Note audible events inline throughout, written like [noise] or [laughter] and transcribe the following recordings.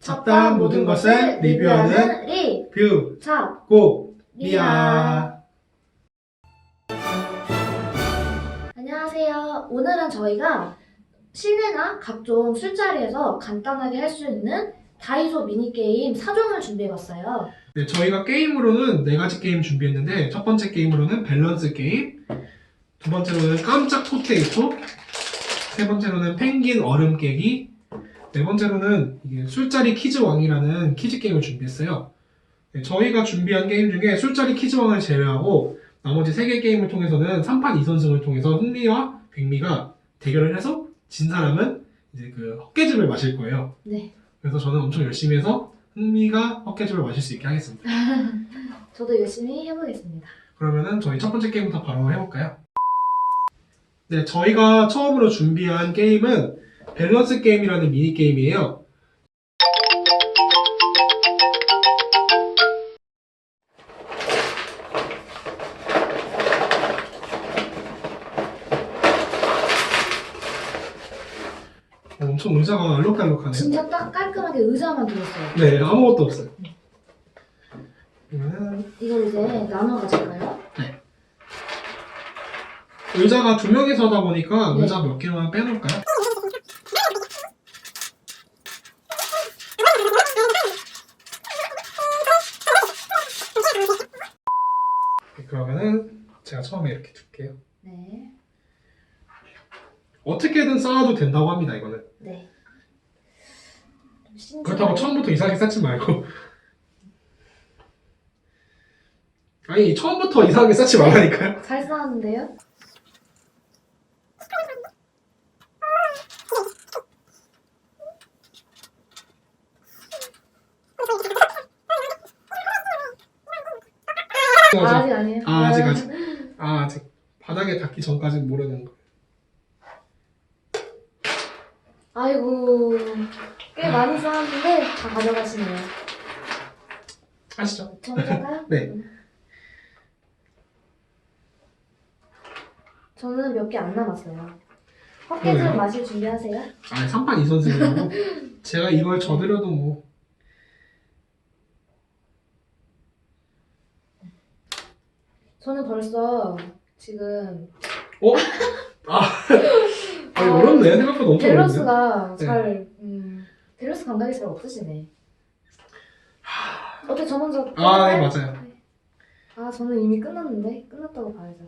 잡다한 모든 것을 리뷰하는 리, 뷰, 잡, 고. 리아. 안녕하세요. 오늘은 저희가 실내나 각종 술자리에서 간단하게 할 수 있는 다이소 미니게임 4종을 준비해봤어요. 네, 저희가 게임으로는 네 가지 게임 준비했는데 첫 번째 게임으로는 밸런스 게임, 두 번째로는 깜짝 포테이토, 세 번째로는 펭귄 얼음 깨기, 네 번째로는 술자리 퀴즈 왕이라는 퀴즈 게임을 준비했어요. 네, 저희가 준비한 게임 중에 술자리 퀴즈 왕을 제외하고 나머지 세개 게임을 통해서는 3판 2선승을 통해서 흥미와 백미가 대결을 해서 진 사람은 이제 그 헛개즙을 마실 거예요. 네. 그래서 저는 엄청 열심히 해서 흥미가 헛개즙을 마실 수 있게 하겠습니다. [laughs] 저도 열심히 해보겠습니다. 그러면은 저희 첫 번째 게임부터 바로 해볼까요? 네, 저희가 처음으로 준비한 게임은 밸런스 게임이라는 미니 게임이에요. 어, 엄청 의자가 알록달록하네요. 진짜 딱 깔끔하게 의자만 들었어요. 네, 아무것도 없어요. 그러면은 이걸 이제 나눠 가질까요? 의자가 두 명이서 하다 보니까 네. 의자 몇 개만 빼놓을까요? 네, 그러면은 제가 처음에 이렇게 둘게요. 네. 어떻게든 쌓아도 된다고 합니다, 이거는. 네. 좀 신중하게- 그렇다고 처음부터 이상하게 쌓지 말고. 아니, 처음부터 이상하게 쌓지 말라니까요. 잘 쌓았는데요? 아, 아직 아니에요. 아, 아직, 아직. 아, 아직. 바닥에 닿기 전까지는 모르는 거. 아이고 꽤 많이 쌓았는데 다 가져가시네요. 아시죠? 할까요? 네. 저는 몇 개 안 남았어요. 헛개즙 그래요? 마실 준비하세요. 아, 3판 2선승이라고? 제가 이걸 져드려도 뭐. 저는 벌써 지금 어? 아, [laughs] 아니, 어렵네. 생각보다 엄청 어렵네. 밸런스가 네. 잘 음, 밸런스 감각이 잘 없으시네. 어때 저 먼저 아, 네, 끝날까요? 맞아요. 아 저는 이미 끝났는데 끝났다고 봐야죠.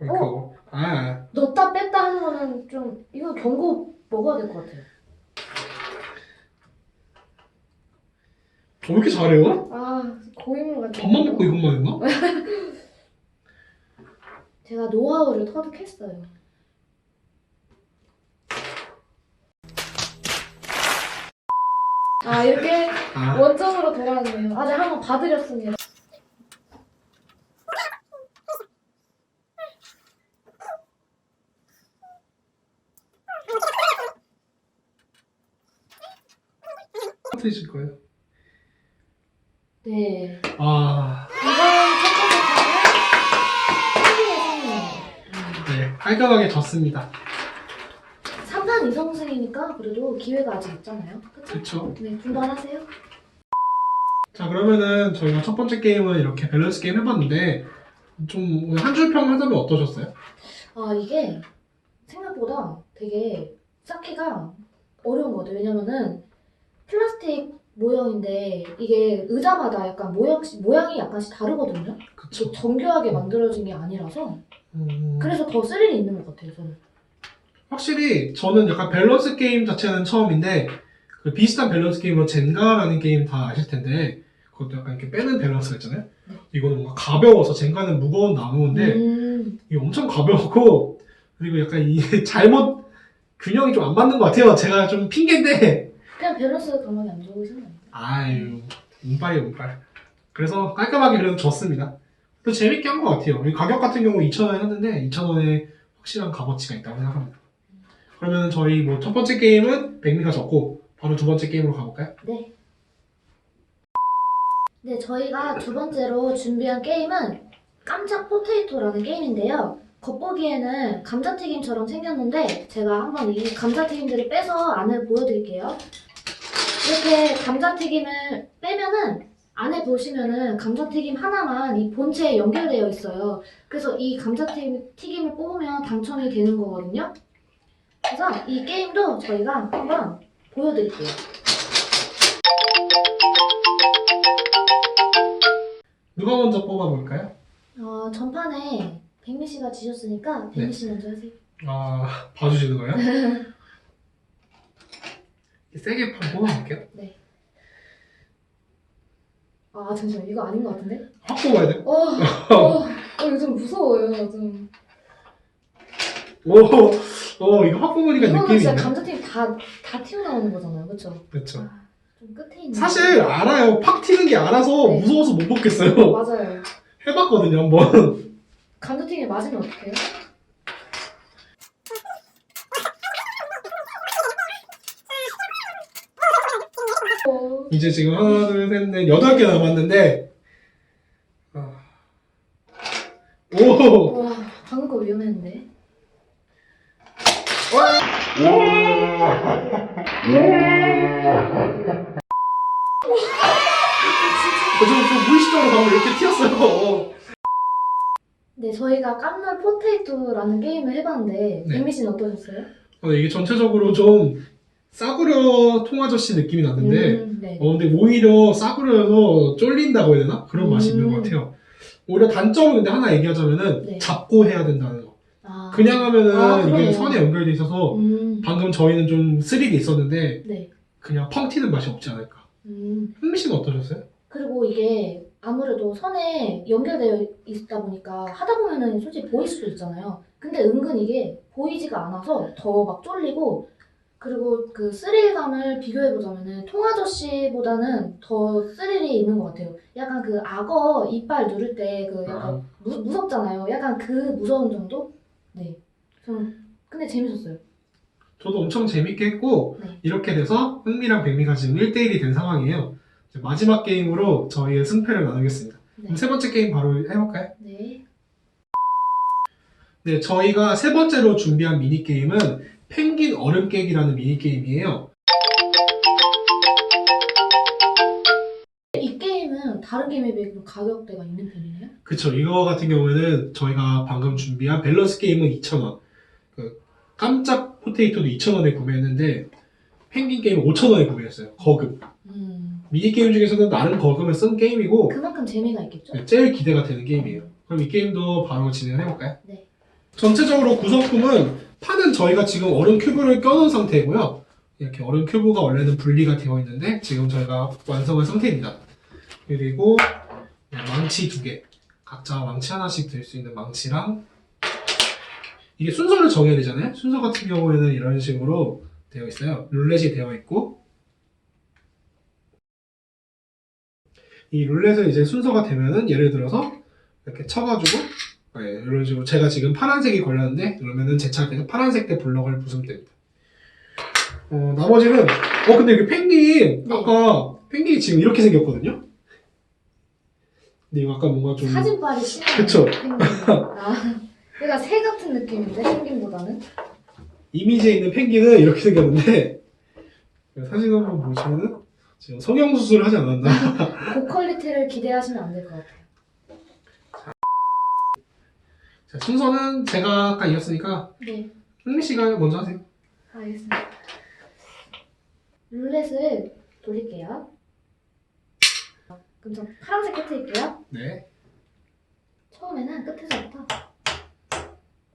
이렇게 하고. 아, 넣었다 뺐다 하는 거는 좀 이거 경고 먹어야 될 것 같아요. 왜 이렇게 잘해요? 아 고인물 같은. 밥만 먹고 이것만 했나? [laughs] 제가 노하우를 터득했어요. 아 이렇게 아, 원점으로 돌아왔네요. 아직 한 번 봐드렸습니다. 드실 거예요? 네. 아, 깔끔하게 졌습니다. 3판 2성승이니까 그래도 기회가 아직 있잖아요. 그쵸? 그쵸? 네, 분발하세요. 자, 그러면은 저희가 첫 번째 게임은 이렇게 밸런스 게임 해봤는데, 좀한줄 평 하자면 어떠셨어요? 아 이게 생각보다 되게 쌓기가 어려운 것 같아요. 왜냐면은 플라스틱 모형인데 이게 의자마다 약간 모양, 모양이 약간씩 다르거든요. 그쵸? 정교하게 만들어진 게 아니라서 음, 그래서 더 스릴이 있는 것 같아요. 저는. 확실히 저는 약간 밸런스 게임 자체는 처음인데 그 비슷한 밸런스 게임으로 젠가라는 게임 다 아실 텐데 그것도 약간 이렇게 빼는 밸런스가 있잖아요. 네. 이거는 뭔가 가벼워서 젠가는 무거운 나무인데 음, 이게 엄청 가벼웠고 그리고 약간 이 [laughs] 잘못 균형이 좀 안 맞는 것 같아요. 제가 좀 핑계인데 그냥 밸런스 감각이 안 좋으신 거예요. 아유 운빨이에요 운빨. 그래서 깔끔하게 그래도 졌습니다. 또 재밌게 한 것 같아요. 이 가격 같은 경우 2,000원에 샀는데 2,000원에 확실한 값어치가 있다고 생각합니다. 그러면 저희 뭐 첫 번째 게임은 백미가 졌고 바로 두 번째 게임으로 가볼까요? 네. 네, 저희가 두 번째로 준비한 게임은 깜짝 포테이토라는 게임인데요. 겉보기에는 감자튀김처럼 생겼는데 제가 한번 이 감자튀김들을 빼서 안을 보여드릴게요. 이렇게 감자튀김을 빼면은 안에 보시면은 감자튀김 하나만 이 본체에 연결되어 있어요. 그래서 이 감자튀김 튀김을 뽑으면 당첨이 되는 거거든요. 그래서 이 게임도 저희가 한번 보여드릴게요. 누가 먼저 뽑아볼까요? 어, 전판에 백미 씨가 지셨으니까 백미 씨 먼저 하세요. 아 봐주시는 거예요? [laughs] 세게 판 뽑아볼게요. 아 잠시만 이거 아닌 것 같은데? 확 뽑아야 돼. 어, [laughs] 어, 어좀 무서워요. 좀. 오, 오 이거 확 뽑으니까 이거는 느낌이 진짜 있네. 감자튀김 다, 다 튀어나오는 거잖아요. 그렇죠. 아, 좀 끝에 있는. 사실 알아요. 팍 튀는 게 알아서 네. 무서워서 못 뽑겠어요. 맞아요. 해봤거든요 한번. 감자튀김 맞으면 어떡해요? 이제 지금 하나, 둘, 셋, 넷, 여덟 개 남았는데. 아. 오, 와, 방금 거 위험했는데. 저, 저 무의식적으로 방금 이렇게 튀었어요. 네, 저희가 깜놀 포테이토라는 게임을 해봤는데, 네. 백미 씨는 어떠셨어요? 어, 이게 전체적으로 좀 싸구려 통아저씨 느낌이 났는데, 음, 네. 어, 근데 오히려 싸구려여서 쫄린다고 해야 되나? 그런 맛이 있는 것 음. 같아요. 오히려 단점은 근데 하나 얘기하자면은, 네. 잡고 해야 된다는 거. 아, 그냥 하면은 아, 이게 그러네요. 선에 연결돼 있어서, 음, 방금 저희는 좀 스릴이 있었는데, 네. 그냥 펑 튀는 맛이 없지 않을까. 음, 흥미 씨는 어떠셨어요? 그리고 이게 아무래도 선에 연결되어 있다 보니까 하다 보면은 솔직히 보일 수도 있잖아요. 근데 은근 이게 보이지가 않아서 더 막 쫄리고 그리고 그 스릴감을 비교해 보자면은 통아저씨보다는 더 스릴이 있는 것 같아요. 약간 그 악어 이빨 누를 때 그 약간 아, 무, 무섭잖아요. 약간 그 무서운 정도? 네. 저는 근데 재밌었어요. 저도 엄청 재밌게 했고, 네. 이렇게 돼서 흥미랑 백미가 지금 1대1이 된 상황이에요. 이제 마지막 게임으로 저희의 승패를 나누겠습니다. 네. 그럼 세 번째 게임 바로 해볼까요? 네. 네, 저희가 세 번째로 준비한 미니게임은 펭귄 얼음 깨기라는 미니게임이에요. 이 게임은 다른 게임에 비해 좀 가격대가 있는 편이네요? 그쵸, 이거 같은 경우에는 저희가 방금 준비한 밸런스 게임은 2,000원. 그 깜짝 포테이토도 2,000원에 구매했는데, 펭귄 게임은 5,000원에 구매했어요. 거금. 음. 미니게임 중에서는 나름 거금을 쓴 게임이고, 그만큼 재미가 있겠죠? 네, 제일 기대가 되는 게임이에요. 그럼 이 게임도 바로 진행을 해볼까요? 네. 전체적으로 구성품은 판은 저희가 지금 얼음 큐브를 껴놓은 상태고요. 이렇게 얼음 큐브가 원래는 분리가 되어 있는데 지금 저희가 완성한 상태입니다. 그리고 망치 두 개, 각자 망치 하나씩 들 수 있는 망치랑 이게 순서를 정해야 되잖아요. 순서 같은 경우에는 이런 식으로 되어 있어요. 룰렛이 되어 있고 이 룰렛은 이제 순서가 되면은 예를 들어서 이렇게 쳐가지고 네, 이런 식으로 제가 지금 파란색이 걸렸는데 그러면은 제 차례에서 파란색 때 블럭을 부수면 됩니다. 어 나머지는 어 근데 여기 펭귄 네. 아까 펭귄이 지금 이렇게 생겼거든요. 근데 이거 아까 뭔가 좀 사진빨이 심한 그쵸. 아, 그러니까 새 같은 느낌인데 펭귄보다는 이미지에 있는 펭귄은 이렇게 생겼는데 [laughs] 사진 한번 보시면은 지금 성형 수술을 하지 않았나? 고퀄리티를 기대하시면 안 될 것 같아요. 자, 순서는 제가 아까 이었으니까 네, 흥미 씨가 먼저 하세요. 알겠습니다. 룰렛을 돌릴게요. 그럼 저 파란색 끝을게요. 네. 처음에는 끝에서부터.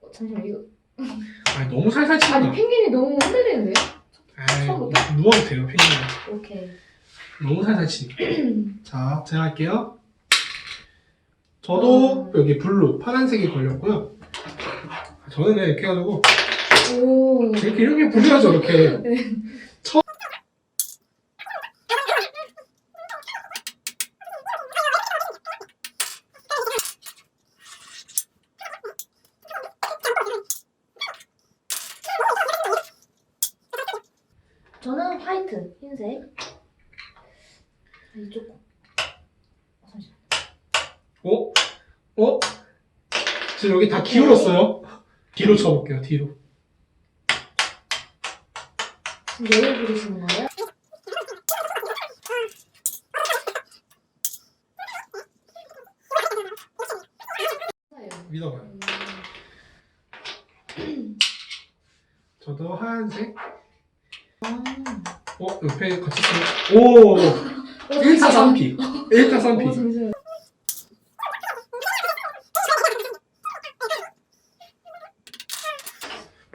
어, 잠시만 이거 아니 너무 살살 마. 펭귄이 너무 흔들리는데? 처음부터? 누워도 돼요 펭귄. 오케이. 너무 살살 치니까. [clears throat] 자, 제가 할게요. 저도 음. 여기 블루, 파란색이 걸렸고요. 저는 그냥 이렇게 해가지고, 오. 이렇게, 이렇게 부셔야죠, 이렇게. 처... 저는 화이트, 흰색. 자, 이쪽 지금 여기 다 기울었어요. 뒤로 쳐볼게요, 뒤로. 예를 부르시는 거예요? 믿어봐요. 음. 저도 하얀색. 아. 어, 옆에 같이 쓰 오! 1타 3피. 1타 어, 3피. 잠시만요.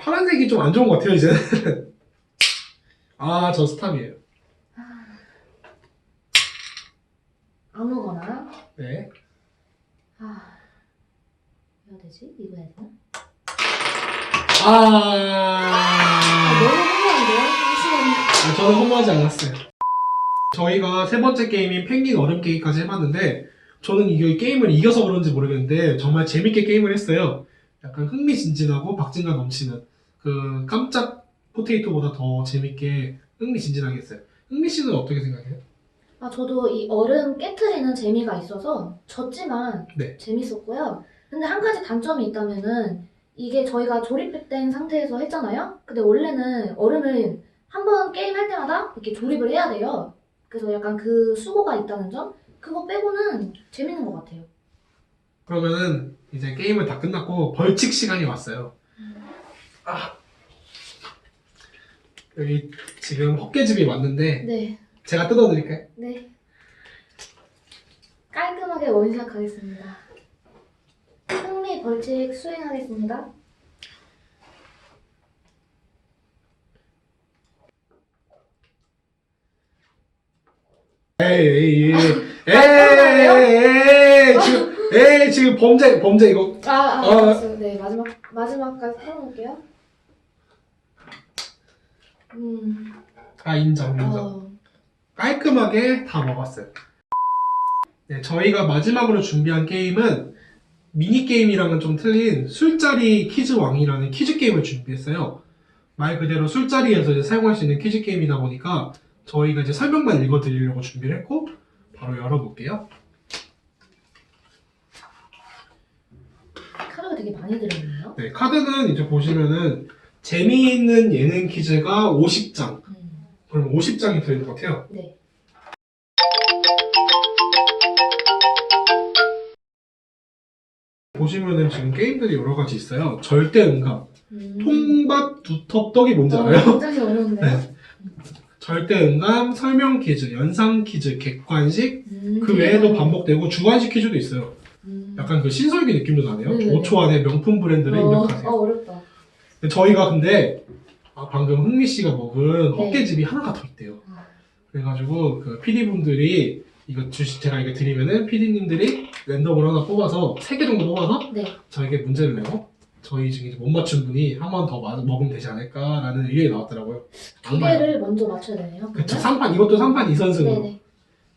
파란색이 좀 안 좋은 것 같아요, 이제. [laughs] 아, 저 스탑이에요. 아무거나. 네. 아. 뭐 해야 되지? 이거 해야 되나? 아, 아, 너무? 잠시만요. 아, 저는 허무하지 않았어요. 저희가 세 번째 게임인 펭귄 얼음 깨기까지 해봤는데, 저는 이게 게임을 이겨서 그런지 모르겠는데, 정말 재밌게 게임을 했어요. 약간 흥미진진하고 박진감 넘치는, 그, 깜짝 포테이토보다 더 재밌게 흥미진진하게 했어요. 흥미 씨는 어떻게 생각해요? 아, 저도 이 얼음 깨트리는 재미가 있어서 졌지만 네. 재밌었고요. 근데 한 가지 단점이 있다면은 이게 저희가 조립된 상태에서 했잖아요? 근데 원래는 얼음을 한 번 게임 할 때마다 이렇게 조립을 해야 돼요. 그래서 약간 그 수고가 있다는 점? 그거 빼고는 재밌는 것 같아요. 그러면은, 이제 게임은 다 끝났고, 벌칙 시간이 왔어요. 아. 여기 지금 헛개집이 왔는데, 네, 제가 뜯어드릴까요? 네. 깔끔하게 원샷 가겠습니다. 흥미 벌칙 수행하겠습니다. 에이, 에이, 에이, 에이, 깔끔하네요? 에이, 에이, 지금, 에이, 지금 범죄, 범죄, 이거. 아, 아, 어. 알았어요. 네, 마지막, 마지막까지 풀어놓을게요. 음, 아, 인정, 인정. 어, 깔끔하게 다 먹었어요. 네, 저희가 마지막으로 준비한 게임은 미니게임이랑은 좀 틀린 술자리 퀴즈 왕이라는 퀴즈 게임을 준비했어요. 말 그대로 술자리에서 이제 사용할 수 있는 퀴즈 게임이다 보니까 저희가 이제 설명만 읽어드리려고 준비를 했고 바로 열어볼게요. 카드가 되게 많이 들어있네요. 네, 카드는 이제 보시면은 재미있는 예능 퀴즈가 50장. 음, 그럼 50장이 들어있는 것 같아요. 네. 보시면은 지금 게임들이 여러 가지 있어요. 절대 응감, 음. 통밭 두텁 떡이 뭔지 어, 알아요? 굉장히 어려운데요? 네. 절대 응감, 설명 퀴즈, 연상 퀴즈, 객관식, 음, 그 되게 외에도 반복되고 주관식 퀴즈도 있어요. 음. 약간 그 신설기 느낌도 나네요. 네네네. 5초 안에 명품 브랜드를 어, 입력하세요. 어, 어렵다. 저희가 근데 아, 방금 흥미 씨가 먹은 네. 헛개집이 하나가 더 있대요. 아. 그래가지고 그 PD 분들이 이거 주시 제가 이거 드리면은 PD님들이 랜덤으로 하나 뽑아서 세 개 정도 뽑아서 네. 저에게 문제를 내고 저희 중에 이제 못 맞춘 분이 한 번 더 먹으면 되지 않을까라는 의견이 나왔더라고요. 두. 개를 먼저 맞춰야 되네요. 그쵸 그러면? 3판 이것도 3판 2선승으로 네네.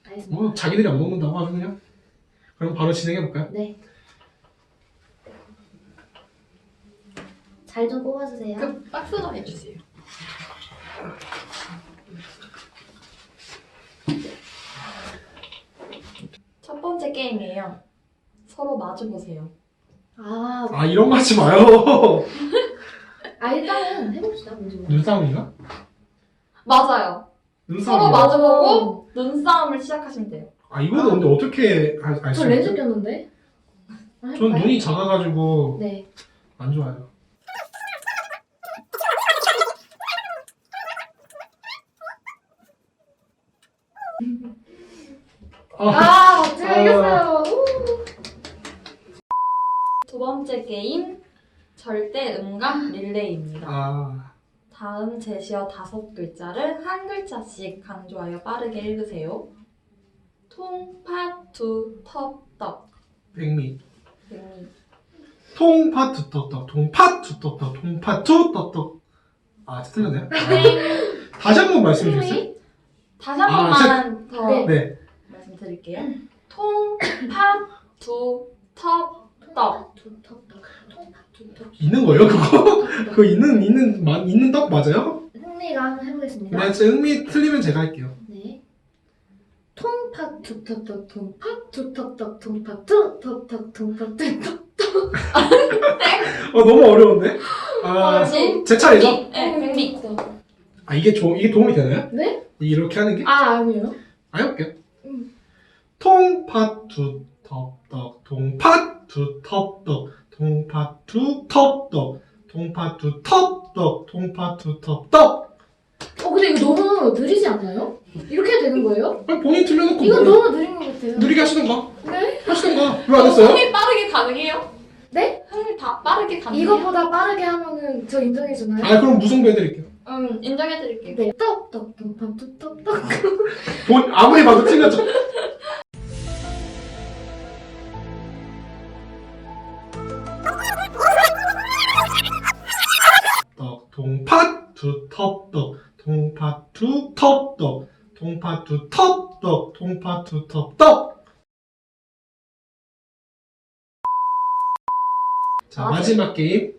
알겠습니다. 뭐 자기들이 안 먹는다고 하면 그냥 그럼 바로 진행해 볼까요? 네. 잘 좀 뽑아주세요. 그 박스 좀 해주세요. 첫 번째 게임이에요. 서로 마주 보세요. 아, 아 이런 거 하지 마요. [laughs] 아 일단은 해봅시다. 모르겠어요. 눈싸움인가? 맞아요. 눈싸움이요? 서로 마주보고 눈싸움을 시작하시면 돼요. 아 이거는 근데 어떻게 알 수 저 렌즈 있죠? 꼈는데. 아, 전 해볼까요? 눈이 작아가지고 네. 안 좋아요. 아, 아, 제가 이겼어요. 우. 두 번째 게임 절대 음감 릴레이입니다. 아, 다음 제시어 다섯 글자를 한 글자씩 강조하여 빠르게 읽으세요. 통, 팥, 두, 텁, 떡. 백미. 음, 통팥 두떡떡, 통팥 두떡떡, 통팥 두떡떡. 아, 틀렸네요. 아, 다시 한 번 말씀해 주세요. 흥미? 다시 한 아, 번만 더 네. 네. 말씀드릴게요. 통, 팥, 두, 텁, 떡. 두텁다. 있는 거예요, 그거? 그거 있는, 있는, 마, 있는 떡 맞아요? 흥미가 한번 해보겠습니다. 네, 제 흥미 틀리면 제가 할게요. 네. 통팥 두텁다 통팥 두텁다 통팥 두텁다 통팥 두텁다 어, 너무 어려운데? 아, 뭐지? 제 차례죠? 네, 백미. 아, 이게 조, 이게 도움이 되나요? 네? 이렇게 하는 게? 아, 아니에요. 아, 해볼게요. 음. 통팥 두 텁떡, 통팥 두 텁떡, 통팥 두 텁떡, 통팥 두 텁떡, 통팥 두 텁떡. 어, 근데 이거 너무 느리지 않나요? 이렇게 해야 되는 거예요? 아니, 본인 틀려놓고 이거 뭘 너무 느린 것 같아요. 느리게 하시던가. 네? 하시던가. 왜 안 했어요? 흥이 빠르게 가능해요? 네? 흥이 다 빠르게 가능해요? 이거보다 빠르게 하면은 저 인정해 주나요? 아, 그럼 무승부 해드릴게요. 음, 인정해드릴게요. 네. 떡떡 뚱판 뚝떡떡. 본, 아무리 봐도 틀렸죠. [laughs] 떡, 동팥 두 텁떡, 동팥 두 텁떡, 동팥 두 텁떡, 동팥 두 텁떡. 자, 맞아. 마지막 게임.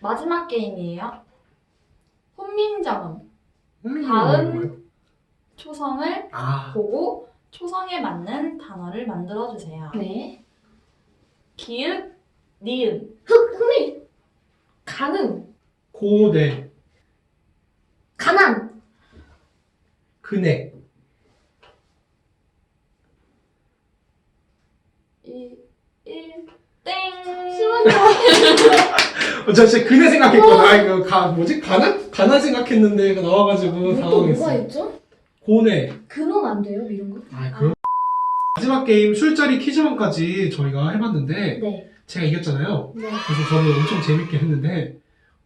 마지막 게임이에요. 혼민정음. 음, 다음. 초성을 아, 보고 초성에 맞는 단어를 만들어 주세요. 네. 기읍, 니은. 흑, 흥미. 가능. 고대, 가난. 그네, 이, 일, 땡. 잠시만요. [laughs] 어, 저 진짜 그네 생각했거든. 아, 이거 가, 뭐지? 가난? 가난 생각했는데 이거 나와가지고 또 뭐가 당황했어. 있죠? 고네. 근원 안 돼요, 이런 거? 아, 그럼. 마지막 게임 술자리 퀴즈왕까지 저희가 해봤는데 네. 제가 이겼잖아요. 네. 그래서 저는 엄청 재밌게 했는데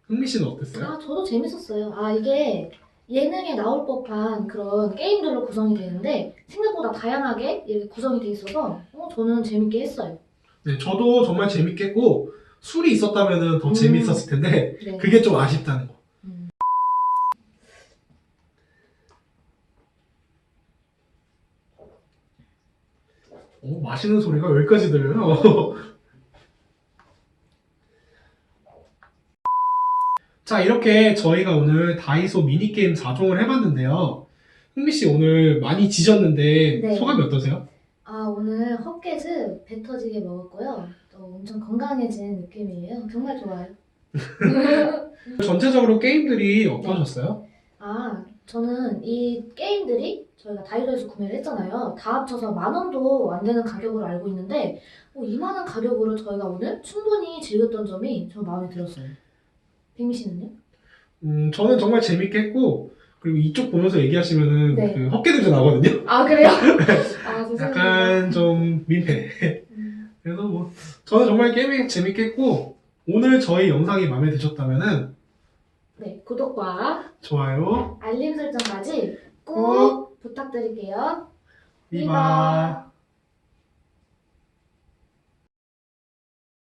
흥미 씨는 어땠어요? 아, 저도 재밌었어요. 아, 이게 예능에 나올 법한 그런 게임들로 구성이 되는데 생각보다 다양하게 이렇게 구성이 돼 있어서 어, 저는 재밌게 했어요. 네, 저도 정말 재밌게 했고 술이 있었다면 더 음. 재밌었을 텐데 네. 그게 좀 아쉽다는 거. 음. 오, 마시는 소리가 여기까지 들려요. [laughs] 자, 이렇게 저희가 오늘 다이소 미니게임 4종을 해봤는데요. 흥미 씨 오늘 많이 지셨는데 네. 소감이 어떠세요? 아, 오늘 헛개즈 배 터지게 먹었고요. 또 엄청 건강해진 느낌이에요. 정말 좋아요. [laughs] 전체적으로 게임들이 어떠셨어요? 아, 저는 이 게임들이 저희가 다이소에서 구매를 했잖아요. 다 합쳐서 만 원도 안 되는 가격으로 알고 있는데 어, 이만한 가격으로 저희가 오늘 충분히 즐겼던 점이 저 마음에 들었어요. 백미 씨는요? 음, 저는 정말 재밌게 했고 그리고 이쪽 보면서 얘기하시면은 네. 그 헛개 냄새 나거든요. [laughs] 아 그래요? [laughs] 아 죄송합니다. 약간 좀 민폐. 음, 그래서 뭐 저는 정말 게임이 재밌게 했고 오늘 저희 영상이 마음에 드셨다면은 네 구독과 좋아요, 알림 설정까지 꼭 부탁드릴게요. 이바.